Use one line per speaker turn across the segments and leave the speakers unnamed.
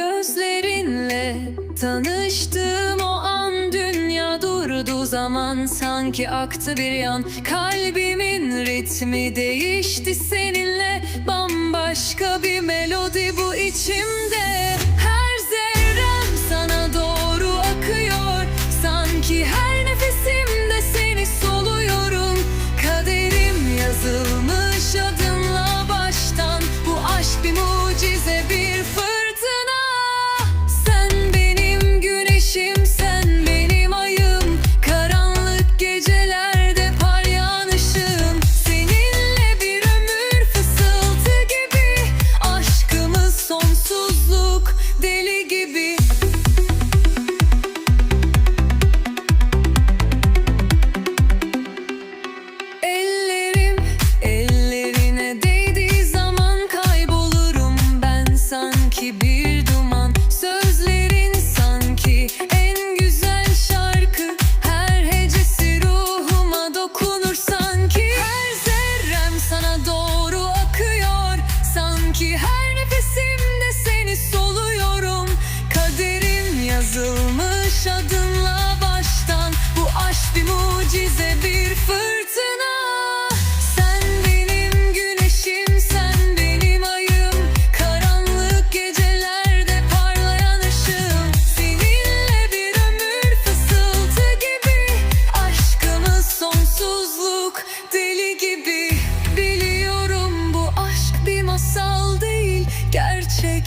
Gözlerinle tanıştığım o an dünya durdu zaman sanki aktı bir yan. Kalbimin ritmi değişti seninle bambaşka bir melodi bu içimde.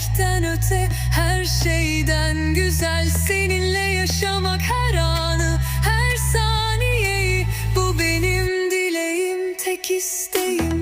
Sevmekten öte her şeyden güzel. Seninle yaşamak her anı her saniyeyi. Bu benim dileğim tek isteğim.